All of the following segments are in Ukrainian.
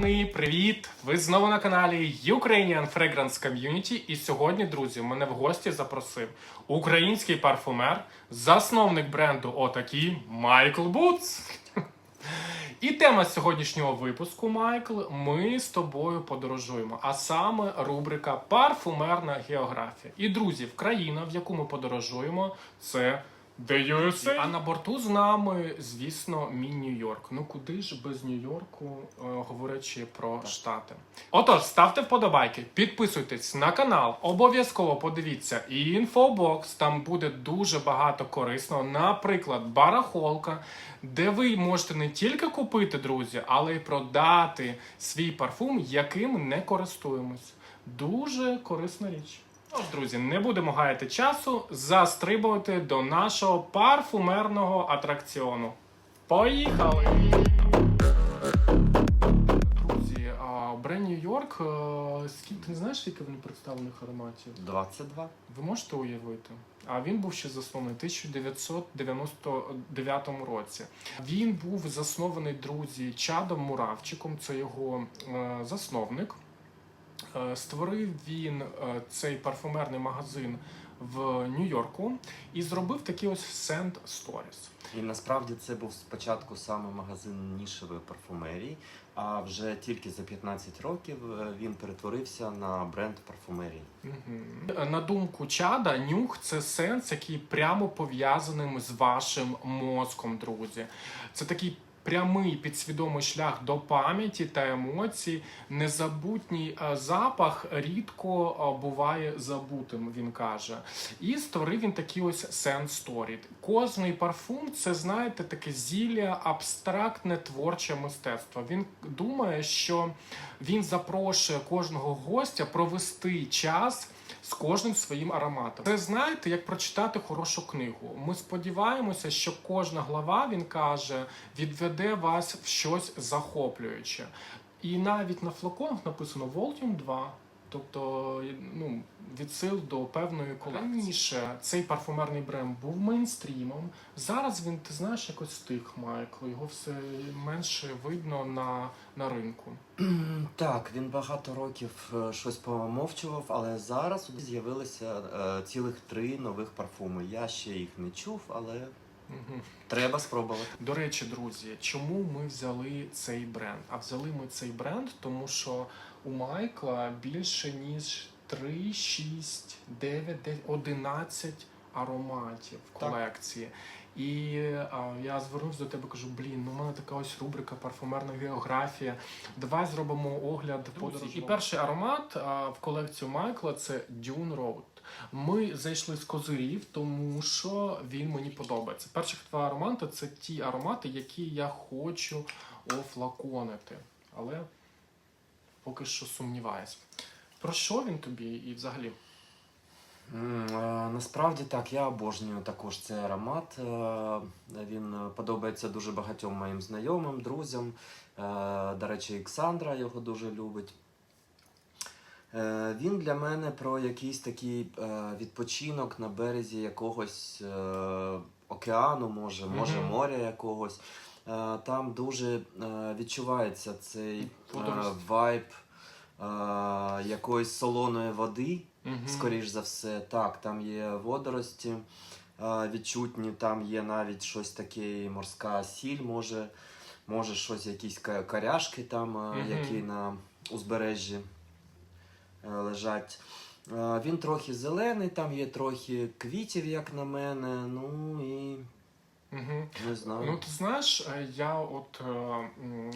пацани, привіт! Ви знову на каналі Ukrainian Fragrance Community. І сьогодні, друзі, мене в гості запросив український парфумер, засновник бренду Отакі Майкл Бутс. І тема сьогоднішнього випуску, Майкл, ми з тобою подорожуємо, а саме рубрика Парфумерна географія. І друзі, країна, в яку ми подорожуємо, це The USA. А на борту з нами, звісно, мій Нью-Йорк. Ну куди ж без Нью-Йорку, е, говорячи про штати. Отож, ставте вподобайки, підписуйтесь на канал, обов'язково подивіться і інфобокс. Там буде дуже багато корисного. Наприклад, барахолка, де ви можете не тільки купити, друзі, але й продати свій парфум, яким не користуємось. Дуже корисна річ. Тож, друзі, не будемо гаяти часу, застрибувати до нашого парфумерного атракціону. Поїхали! Друзі, а бренд Нью-Йорк, е, скільки ти не знаєш, скільки він представлених ароматів? 22. Ви можете уявити? А він був ще заснований у 1999 році. Він був заснований друзі Чадом Муравчиком, це його е, засновник. Е, Створив він е, цей парфумерний магазин в Нью-Йорку і зробив такий ось Sand Stories. І насправді це був спочатку саме магазин нішевої парфумерії, а вже тільки за 15 років е, він перетворився на бренд парфумерії. Мгм. На думку Чада, нюх це сенс, який прямо пов'язаний з вашим мозком, друзі. Це такий прямий підсвідомий шлях до пам'яті та емоцій. Незабутній е, запах рідко е, буває забутим, він каже. І створив він такий ось Sand Story. Кожний парфум це, знаєте, таке зілля, абстрактне творче мистецтво. Він думає, що він запрошує кожного гостя провести час з кожним своїм ароматом. Це знаєте, як прочитати хорошу книгу. Ми сподіваємося, що кожна глава, він каже, відведе вас в щось захоплююче. І навіть на флаконах написано Volume 2. Тобто, ну, відсил до певної колекції. Раніше цей парфумерний бренд був мейнстрімом. Зараз він, ти знаєш, якось стих, Майкл. Його все менше видно на, на ринку. Так, він багато років е, щось помовчував, але зараз з'явилося е, цілих три нових парфуми. Я ще їх не чув, але Угу. треба спробувати. До речі, друзі, чому ми взяли цей бренд? А взяли ми цей бренд, тому що у Майкла більше ніж 3, 6, 9, 10, 11 ароматів в Так. колекції. І а, я звернувся до тебе, кажу: блін, ну у мене така ось рубрика парфумерна географія. Давай зробимо огляд подорожі. І перший аромат а, в колекцію Майкла це Dune Road. Ми зайшли з козирів, тому що він мені подобається. Перших два аромати це ті аромати, які я хочу офлаконити. Але поки що сумніваюсь. Про що він тобі і взагалі? Е, Насправді так, я обожнюю також цей аромат. Е, Він подобається дуже багатьом моїм знайомим, друзям. Е, До речі, Олександра його дуже любить. Е, Він для мене про якийсь такий е, відпочинок на березі якогось е, океану, може, може моря якогось. Е, Там дуже е, відчувається цей е, вайб якоїсь солоної води. Скоріш за все, так, там є водорості відчутні, там є навіть щось таке, морська сіль, може, може щось, якісь коряшки там, які на узбережжі лежать. Він трохи зелений, там є трохи квітів, як на мене. Ну і Мгм. не знаю. Ну, ти знаєш, е, я от е,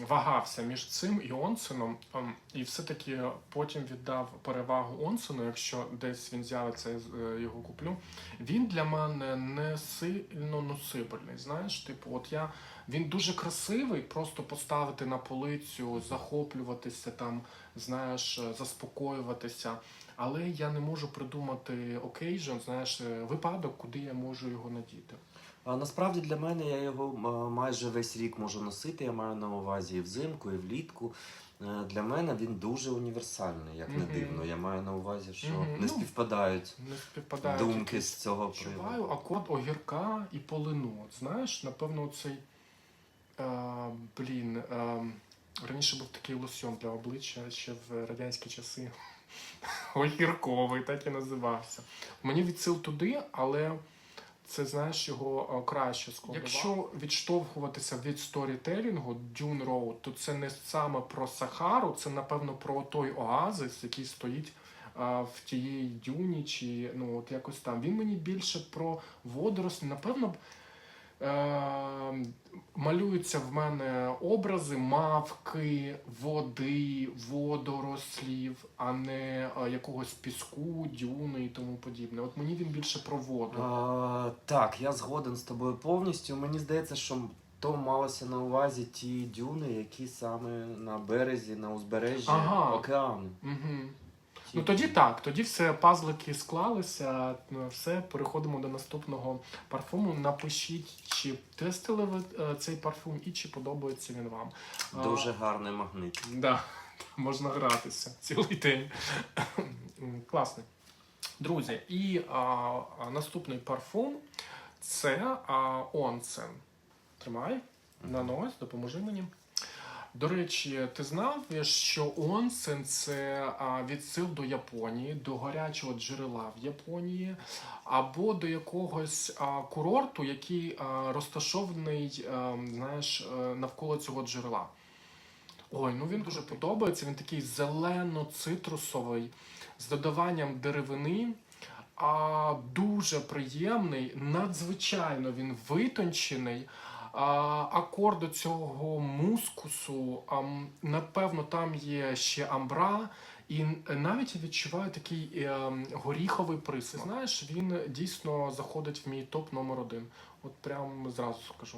вагався між цим і Онсеном, ем, і все-таки потім віддав перевагу Онсену, якщо десь він з'явиться, я е, його куплю. Він для мене не сильно носибельний. Знаєш, типу, от я він дуже красивий, просто поставити на полицю, захоплюватися там, знаєш, заспокоюватися. Але я не можу придумати occasion, знаєш, випадок, куди я можу його надіти. А насправді для мене я його майже весь рік можу носити. Я маю на увазі і взимку, і влітку. Е, Для мене він дуже універсальний, як не дивно. Я маю на увазі, що не Ну, співпадають Не співпадають думки з цього приводу. акорд огірка і полину. От Знаєш, напевно, цей. Е, блін. Е, Раніше був такий лосьон для обличчя ще в радянські часи. Огірковий, так і називався. Мені відсил туди, але це знаєш його е, краще складова. Якщо відштовхуватися від сторітелінгу Dune Road, то це не саме про Сахару, це напевно про той оазис, який стоїть а, в тієї дюні, чи ну от якось там. Він мені більше про водорослі. Напевно, е, малюються в мене образи мавки, води, водорослів, а не е, якогось піску, дюни і тому подібне. От мені він більше про воду. А, так, я згоден з тобою повністю. Мені здається, що то малося на увазі ті дюни, які саме на березі, на узбережжі Ага. океану. Угу. Ну тоді так, тоді все пазлики склалися. ну, Все, переходимо до наступного парфуму. Напишіть, чи тестили ви е, цей парфум і чи подобається він вам. А, Дуже гарний магнит. Да, можна гратися цілий день. Класний. Друзі, і а, наступний парфум це а, Онсен. Тримай, нанось, допоможи мені. До речі, ти знав, що онсен це відсил до Японії, до гарячого джерела в Японії, або до якогось курорту, який розташований, знаєш, е, навколо цього джерела. Ой, ну він дуже подобається. Він такий зелено-цитрусовий з додаванням деревини. А дуже приємний, надзвичайно він витончений. Акорди цього мускусу, напевно, там є ще амбра, і навіть я відчуваю такий е, горіховий присмак. Знаєш, він дійсно заходить в мій топ номер один. От прям зразу скажу.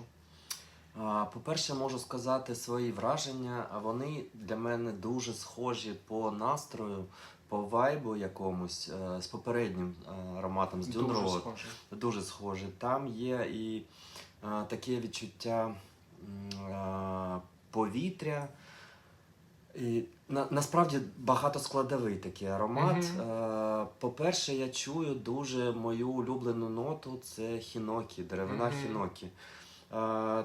По-перше, можу сказати свої враження. А Вони для мене дуже схожі по настрою, по вайбу якомусь е, з попереднім е, ароматом з Dune Дуже схоже. Дуже схожі. Там є і таке відчуття е, повітря. І на, насправді багато складовий такий аромат. Мгм. Е, по-перше, я чую дуже мою улюблену ноту це хінокі, деревина Мгм. хінокі. Е,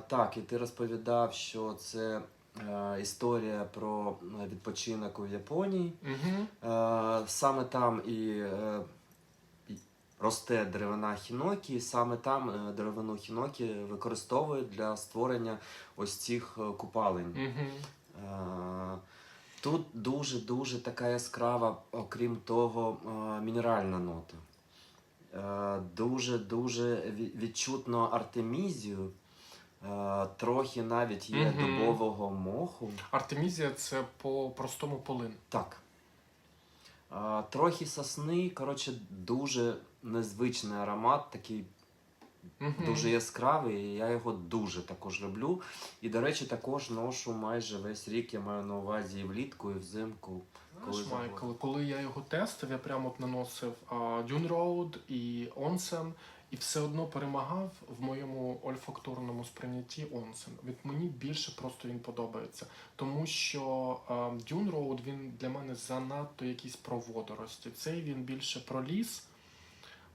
так, і ти розповідав, що це е, історія про е, відпочинок у Японії. Угу. Е, саме там е, і росте деревина хінокі, і саме там е, деревину хінокі використовують для створення ось цих е, купалень. Угу. Е, Тут дуже-дуже така яскрава, окрім того, мінеральна нота. Дуже-дуже відчутно артемізію. Трохи навіть є Мгм. дубового моху. Артемізія це по простому полин. Так. Трохи сосни, коротше, дуже незвичний аромат, такий Угу. дуже яскравий, і я його дуже також люблю. І, до речі, також ношу майже весь рік, я маю на увазі і влітку, і взимку. Знаєш, коли Майкл, коли я його тестив, я прямо от наносив Dune Road і Onsen, і все одно перемагав в моєму ольфакторному сприйнятті Onsen. Від мені більше просто він подобається. Тому що а, Dune Road, він для мене занадто якийсь про водорості. Цей він більше про ліс,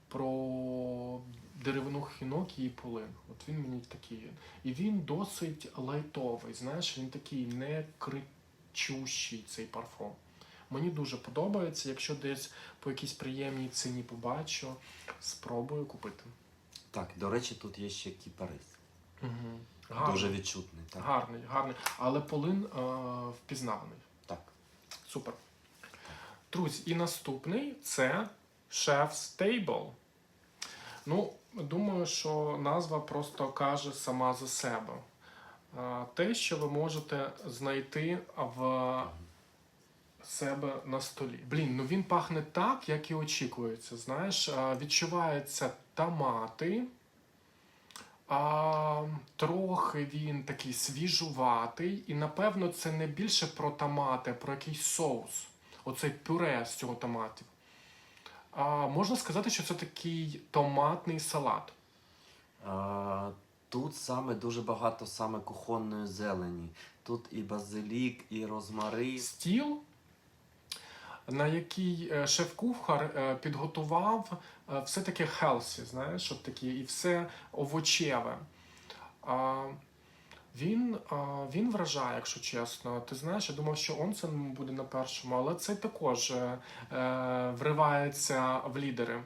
про деревину хінокі і полин. От він мені такий. І він досить лайтовий. Знаєш, він такий не кричущий цей парфум. Мені дуже подобається. Якщо десь по якійсь приємній ціні побачу, спробую купити. Так, до речі, тут є ще кіпарис. Угу. Гарний, Дуже відчутний. Так. гарний, гарний. Але полин е, впізнаваний. так. Супер. Друзі, і наступний це Chef's Table. Ну, думаю, що назва просто каже сама за себе. Е, Те, що ви можете знайти в себе на столі. Блін, ну він пахне так, як і очікується. Знаєш, відчуваються томати. А, трохи він такий свіжуватий, і напевно це не більше про томати, а про якийсь соус. Оцей пюре з цього томатів. А, можна сказати, що це такий томатний салат. А, тут саме дуже багато саме кухонної зелені. Тут і базилік, і розмарин. Стіл, на який е, шеф-кухар е, підготував е, все таке хелсі, знаєш, от такі, і все овочеве. Він, він вражає, якщо чесно. Ти знаєш, я думав, що Онсен буде на першому, але цей також вривається в лідери.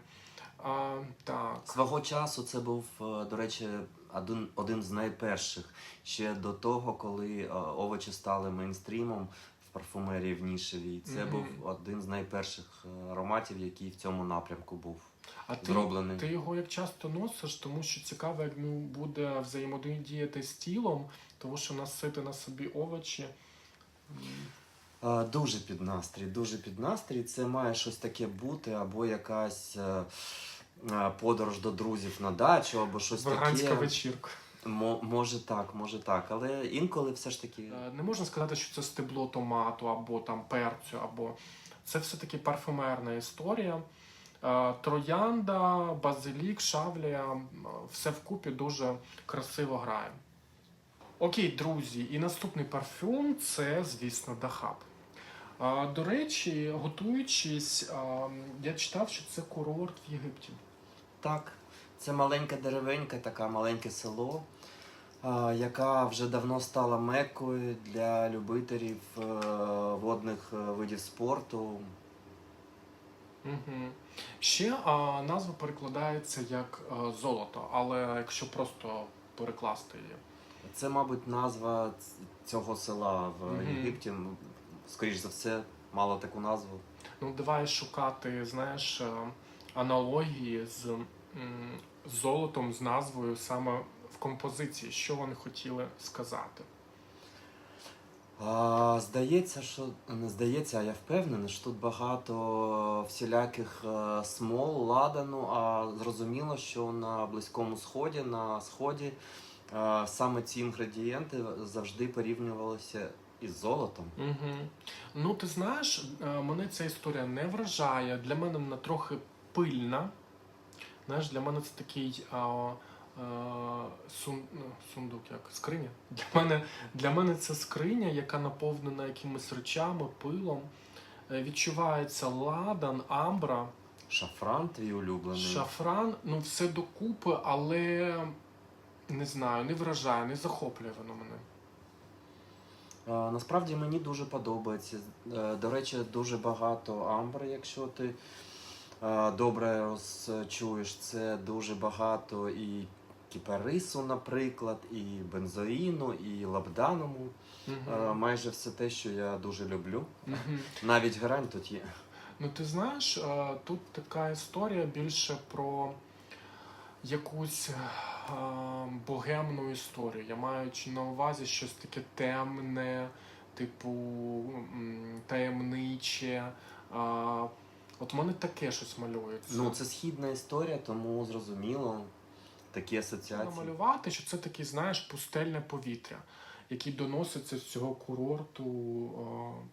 Так. Свого часу це був, до речі, один, один з найперших ще до того, коли овочі стали мейнстрімом парфумерії в нішевій. Це Мгм. був один з найперших е, ароматів, який в цьому напрямку був А ти, зроблений. ти його як часто носиш, тому що цікаво, як він буде взаємодіяти з тілом, тому що насити на собі овочі. Е, Дуже під настрій, дуже під настрій. Це має щось таке бути, або якась е, подорож до друзів на дачу, або щось Веганська таке. вечірка. Мо- може так, може так. Але інколи все ж таки. Е, Не можна сказати, що це стебло томату або там перцю, або це все-таки парфумерна історія. Е, Троянда, базилік, шавлія, все вкупі дуже красиво грає. Окей, друзі, і наступний парфюм це, звісно, Дахаб. Е, До речі, готуючись, е, я читав, що це курорт в Єгипті. Так, це маленька деревенька, така маленьке село, яка вже давно стала меккою для любителів е, водних е, видів спорту. Угу. Ще а, назва перекладається як е, золото, але якщо просто перекласти її. Це, мабуть, назва цього села в Мгм. Єгипті. Скоріш за все, мало таку назву. Ну, давай шукати, знаєш, аналогії з м, золотом, з назвою саме в композиції, що вони хотіли сказати. А, здається, що не здається, а я впевнений, що тут багато всіляких е, смол, ладану, а зрозуміло, що на Близькому Сході, на Сході е, саме ці інгредієнти завжди порівнювалися із золотом. Угу. Ну, ти знаєш, е, мене ця історія не вражає. Для мене вона трохи пильна. Знаєш, для мене це такий а, а, сундук, як скриня. Для мене, для мене це скриня, яка наповнена якимись речами, пилом. Е, Відчувається ладан, амбра, Шафран твій улюблений. шафран, ну все докупи, але не знаю, не вражає, не захоплює воно мене. Е, Насправді мені дуже подобається. Е, До речі, дуже багато амбри, якщо ти е, добре розчуєш, це дуже багато і кіпарису, наприклад, і бензоїну, і лабданому. Е, Майже все те, що я дуже люблю. Навіть грань тут є. Ну, ти знаєш, е, тут така історія більше про якусь е, богемну історію. Я маючи на увазі щось таке темне, типу м, таємниче. А, От в мене таке щось малюється. Ну, це східна історія, тому зрозуміло. Такі асоціації. намалювати, що це такий, знаєш, пустельне повітря, який доноситься з цього курорту е,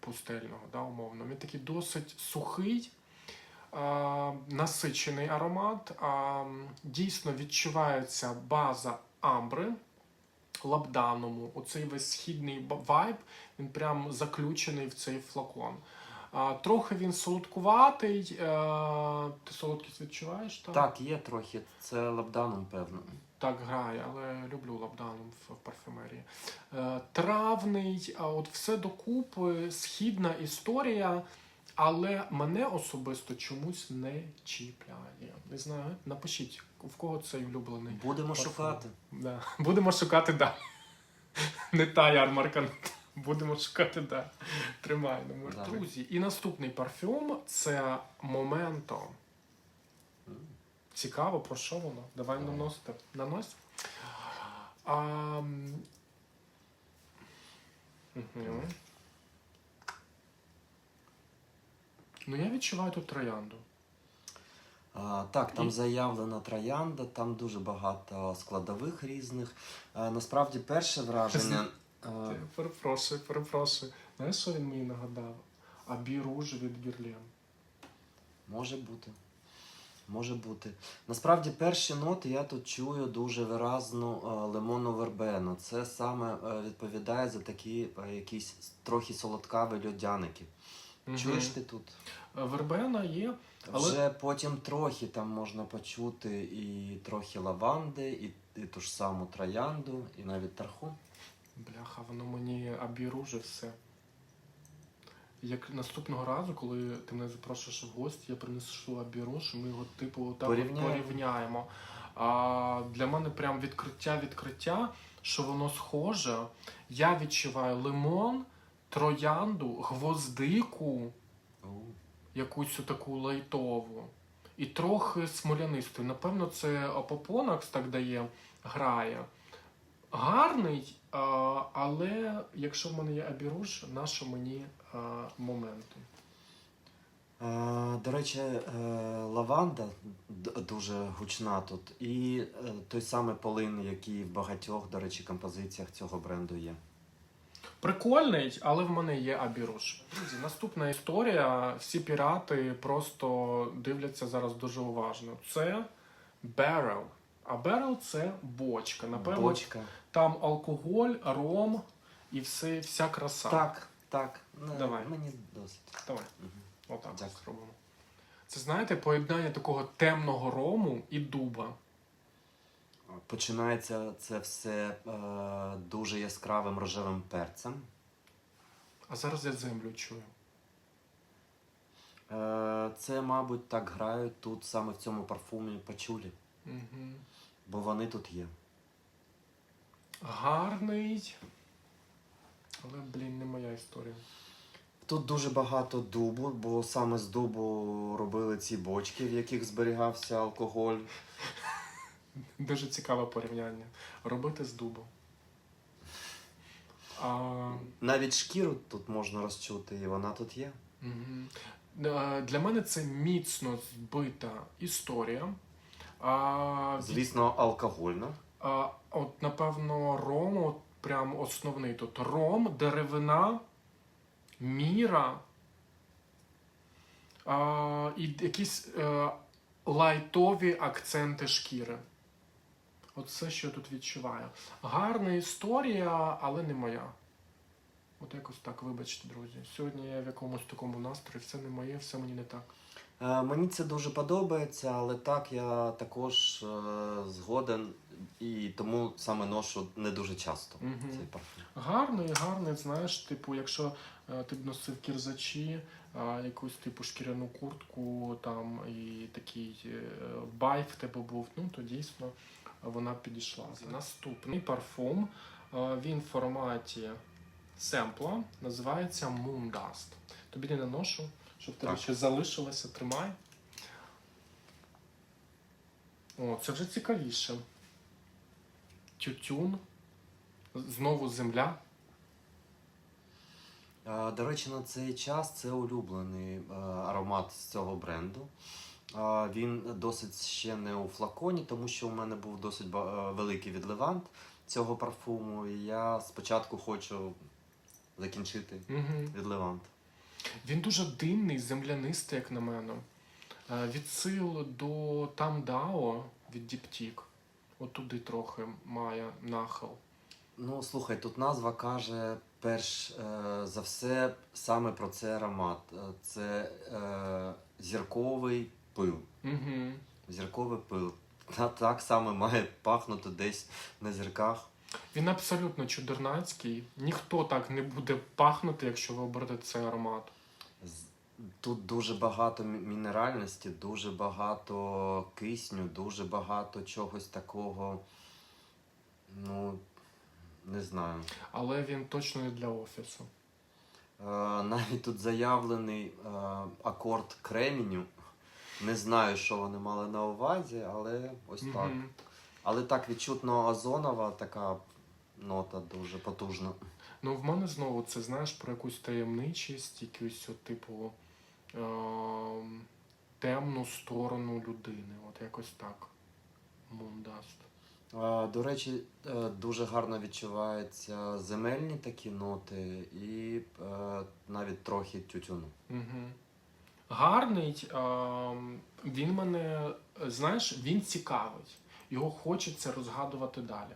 пустельного, да, умовно. Він такий досить сухий, е, насичений аромат. А, дійсно відчувається база амбри. Лабданому, оцей весь східний вайб, він прям заключений в цей флакон. Трохи він солодкуватий. Е, ти солодкість відчуваєш? Так? Так, є трохи. Це лабданом, певно. Так грає, але люблю лабданом в, в парфюмерії. Е, травний, а от все докупи, східна історія, але мене особисто чомусь не чіпляє. Не знаю, напишіть, в кого цей улюблений. Будемо парфум. шукати. Да. Будемо шукати далі. Не та ярмарка. не та. Будемо шукати далі. Тримай, ну, Давай. друзі. І наступний парфюм це Моменто. Цікаво, про що воно? Давай Давай. наносити. Нанось. А, мгм. Ну, я відчуваю тут троянду. А, так, там І- заявлена троянда, там дуже багато складових різних. А, насправді, перше враження. А, Перепрошую, перепрошую. Знаєш, що він мені нагадав? Абі руж від Гюрлен. Може бути. Може бути. Насправді, перші ноти я тут чую дуже виразну е, лимонну вербену. Це саме е, відповідає за такі е, якісь трохи солодкаві льодяники. Мгм. Чуєш ти тут? Вербена є. Але- Вже потім трохи там можна почути і трохи лаванди, і і ту ж саму троянду, і навіть тархун. Бляха, воно мені обіруже все. Як наступного разу, коли ти мене запрошуєш в гості, я принесу абіруш, і ми його типу так Порівняємо. порівняємо. А для мене прям відкриття відкриття, що воно схоже. Я відчуваю лимон, троянду, гвоздику, якусь таку лайтову. І трохи смолянисту. Напевно, це Апопонакс так дає, грає. Гарний, але якщо в мене є абіруш, нащо мені моменту? До речі, е, лаванда дуже гучна тут. І е, той самий полин, який в багатьох, до речі, композиціях цього бренду є. Прикольний, але в мене є абіруш. Друзі, наступна історія. Всі пірати просто дивляться зараз дуже уважно. Це barrel. А barrel – це бочка. Напевно, Бочка. там алкоголь, ром і все, вся краса. Так, так. Ну, Давай. Мені досить. Давай. Мгм. Отак Дякую. зробимо. Це знаєте, поєднання такого темного рому і дуба. Починається це все е, дуже яскравим рожевим перцем. А зараз я землю чую. Е, це, мабуть, так грають тут саме в цьому парфумі пачулі, Угу. бо вони тут є. Гарний. Але, блін, не моя історія. Тут дуже багато дубу, бо саме з дубу робили ці бочки, в яких зберігався алкоголь. Дуже цікаве порівняння. Робити з дубу. А, Навіть шкіру тут можна розчути, і вона тут є. Е, Для мене це міцно збита історія. А, Звісно, алкогольна. а, от, напевно, ром, от прям основний тут. Ром, деревина, міра. А, і якісь е, лайтові акценти шкіри. Оце, що я тут відчуваю. Гарна історія, але не моя. От якось так, вибачте, друзі. Сьогодні я в якомусь такому настрої, все не моє, все мені не так. Е, Мені це дуже подобається, але так я також е, згоден і тому саме ношу не дуже часто Мгм. цей парфум. Гарний, гарний, знаєш, типу, якщо е, ти б носив кірзачі, якусь типу шкіряну куртку там і такий байк в тебе був, ну то дійсно вона підійшла. Наступний парфум, він в форматі семпла, називається Moon Dust. Тобі не наношу, щоб тебе ще залишилося, тримай. О, це вже цікавіше. Тютюн. Знову земля. Е, До речі, на цей час це улюблений е, аромат з цього бренду. Е, Він досить ще не у флаконі, тому що у мене був досить ба- е, великий відливант цього парфуму. І я спочатку хочу закінчити Угу. відливант. Він дуже димний, землянистий, як на мене. Е, Відсил до Тамдао від Діптік. От туди трохи має нахил. Ну, слухай, тут назва каже перш е, за все саме про цей аромат. Е, Це е, зірковий пил. Угу. Зірковий пил. Та так саме має пахнути десь на зірках. Він абсолютно чудернацький. Ніхто так не буде пахнути, якщо ви оберете цей аромат. Тут дуже багато мінеральності, дуже багато кисню, дуже багато чогось такого. Ну, не знаю. Але він точно не для офісу. Е, навіть тут заявлений е, акорд креміню. Не знаю, що вони мали на увазі, але ось так. Мгм. Але так відчутно озонова така нота дуже потужна. Ну, в мене знову це знаєш про якусь таємничість, якусь, от, типу, темну сторону людини. От якось так. Мундаст. До речі, е, дуже гарно відчуваються земельні такі ноти і е, навіть трохи тютюну. Угу. Гарний. ем, він мене, знаєш, він цікавить. Його хочеться розгадувати далі.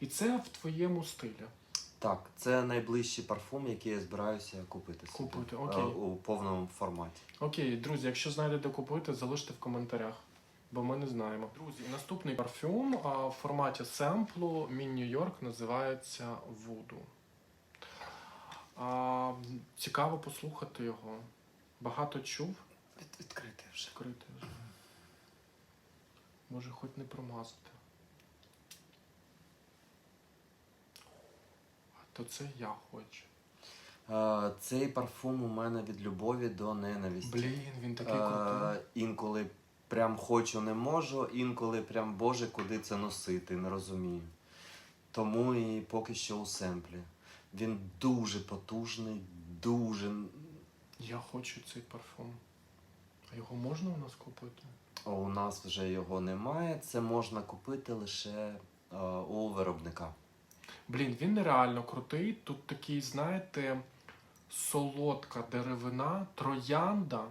І це в твоєму стилі. Так, це найближчий парфум, який я збираюся купити. собі, Купити, е, окей. У повному форматі. Окей, друзі, якщо знаєте, де купити, залиште в коментарях. бо ми не знаємо. Друзі, наступний парфюм а, в форматі семплу Мін Нью-Йорк називається. А, цікаво послухати його. Багато чув. Від, відкрити вже. Скрити вже. Може, хоч не промазати. То це я хочу. Е, цей парфум у мене від любові до ненависті. Блін, він такий крутий. Е, інколи прям хочу, не можу, інколи прям Боже, куди це носити, не розумію. Тому і поки що у семплі. Він дуже потужний, дуже. Я хочу цей парфум. А його можна у нас купити? У нас вже його немає. Це можна купити лише е, у виробника. Блін, він нереально крутий. Тут такий, знаєте, солодка деревина, троянда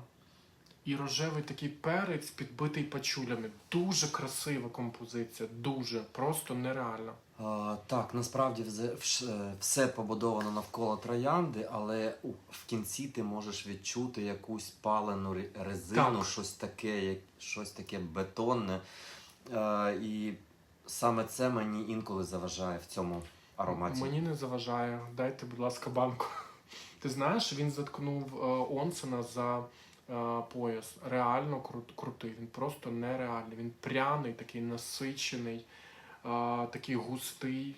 і рожевий такий перець, підбитий пачулями. Дуже красива композиція, дуже, просто нереально. Е, так, насправді е, все побудовано навколо троянди, але в кінці ти можеш відчути якусь палену резину, Так. щось таке, щось таке бетонне. Е, і саме це мені інколи заважає в цьому ароматі. Мені не заважає. Дайте, будь ласка, банку. Ти знаєш, він заткнув е, Онсена за е, пояс. Реально кру- крутий. Він просто нереальний. Він пряний, такий насичений, е, такий густий.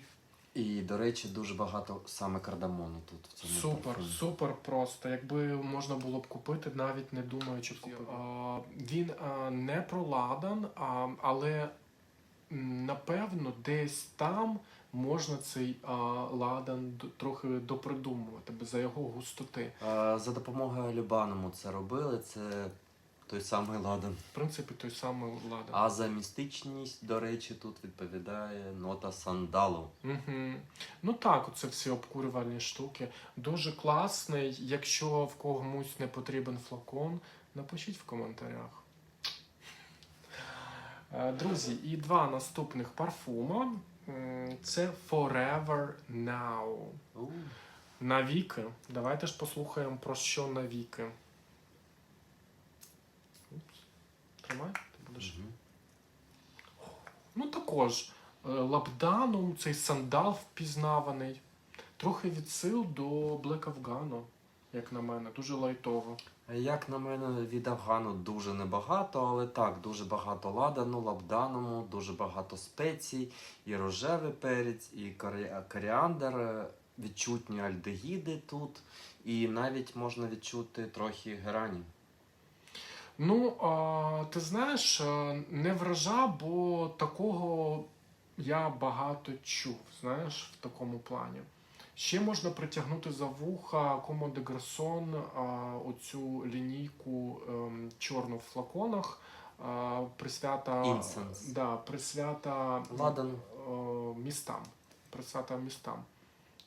І, до речі, дуже багато саме кардамону тут в цьому Супер, парфумі. супер просто. Якби можна було б купити, навіть не думаючи купити. Він не про ладан, але напевно десь там можна цей а, ладан трохи допридумувати за його густоти. Е, За допомогою Любаному це робили, це той самий ладан. В принципі, той самий ладан. А за містичність, до речі, тут відповідає нота сандалу. Угу. Ну так, оце всі обкурювальні штуки. Дуже класний. Якщо в комусь не потрібен флакон, напишіть в коментарях. Е, Друзі, і два наступних парфума. Це Forever Now. Навіки. Давайте ж послухаємо про що навіки. Упс. Тримай, ти будеш. Ну також е, лабданум, цей сандал впізнаваний. Трохи відсил до Black Afghan, як на мене, дуже лайтово. Як на мене, від Афгану дуже небагато, але так, дуже багато ладану, лабданому, дуже багато спецій, і рожевий перець, і корі- коріандр, е, відчутні альдегіди тут, і навіть можна відчути трохи герані. Ну, ти знаєш, е, не вража, бо такого я багато чув, знаєш, в такому плані. Ще можна притягнути за вуха Комо де Garçon, оцю лінійку ем, чорну в флаконах, присвята, Incense. да, присвята Ладан е, містам. Присвята містам.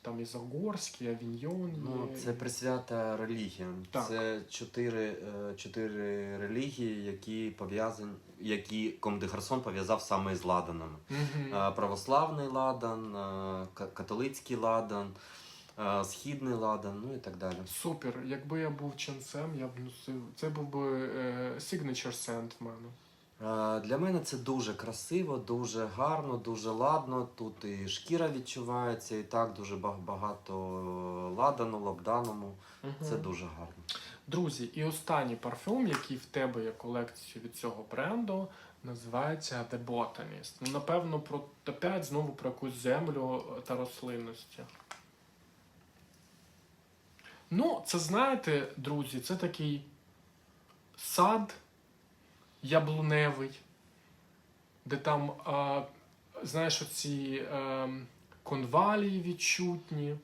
Там і Загорський, Авіньйон є. Ну, це присвята релігіям. Так. Це чотири, е, чотири релігії, які пов'язані, які Ком Гарсон пов'язав саме з ладанами. Мгм. Е, Православний ладан, е, католицький ладан, східний ладан, ну і так далі. Супер. Якби я був ченцем, я б носив. Це був би signature scent в мене. Е, Для мене це дуже красиво, дуже гарно, дуже ладно. Тут і шкіра відчувається, і так дуже багато ладану, лабданому. Це дуже гарно. Друзі, і останній парфюм, який в тебе є колекція від цього бренду, називається The Botanist. Ну, напевно, про опять знову про якусь землю та рослинності. Ну, це знаєте, друзі, це такий сад яблуневий, де там, а, знаєш, оці е, конвалії відчутні. Е,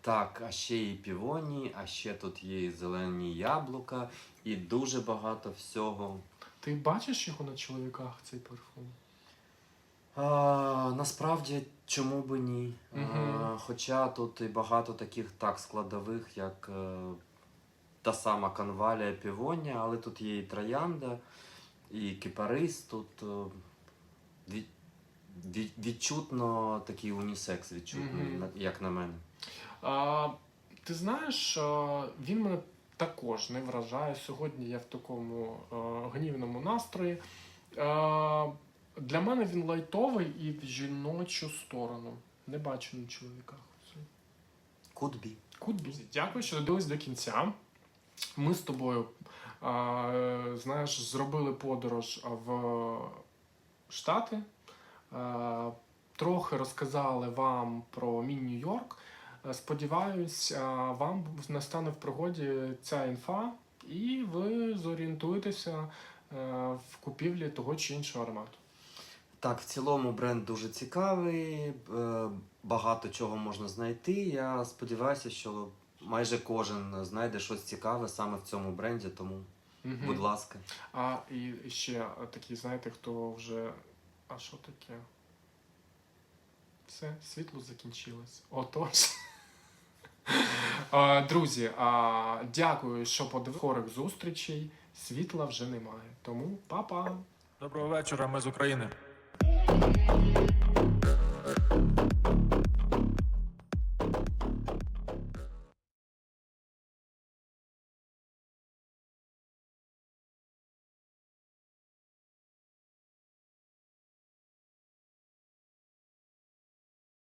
так, а ще і півоні, а ще тут є і зелені яблука, і дуже багато всього. Ти бачиш його на чоловіках, цей парфум? А, насправді, чому би ні? Мгм. А, хоча тут і багато таких так складових, як е, та сама канвалія півонія, але тут є і троянда, і кипарис. Тут е, від, від, відчутно такий унісекс, відчутний, на- як на мене. А, ти знаєш, він мене також не вражає. Сьогодні я в такому а, гнівному настрої. Е, для мене він лайтовий і в жіночу сторону. Не бачу на чоловіках. Be. Кудбі. Дякую, що додивились до кінця. Ми з тобою, знаєш, зробили подорож в Штати. Трохи розказали вам про мій Нью-Йорк. Е, Сподіваюсь, вам настане в пригоді ця інфа, і ви зорієнтуєтеся в купівлі того чи іншого аромату. Так, в цілому бренд дуже цікавий, е, багато чого можна знайти. Я сподіваюся, що майже кожен знайде щось цікаве саме в цьому бренді, тому, Мгм. будь ласка. А і ще такі, знаєте, хто вже. А що таке? Все, світло закінчилось. Отож. Друзі, дякую, що подивилися. Скорих зустрічей. Світла вже немає. Тому па-па! Доброго вечора, ми з України.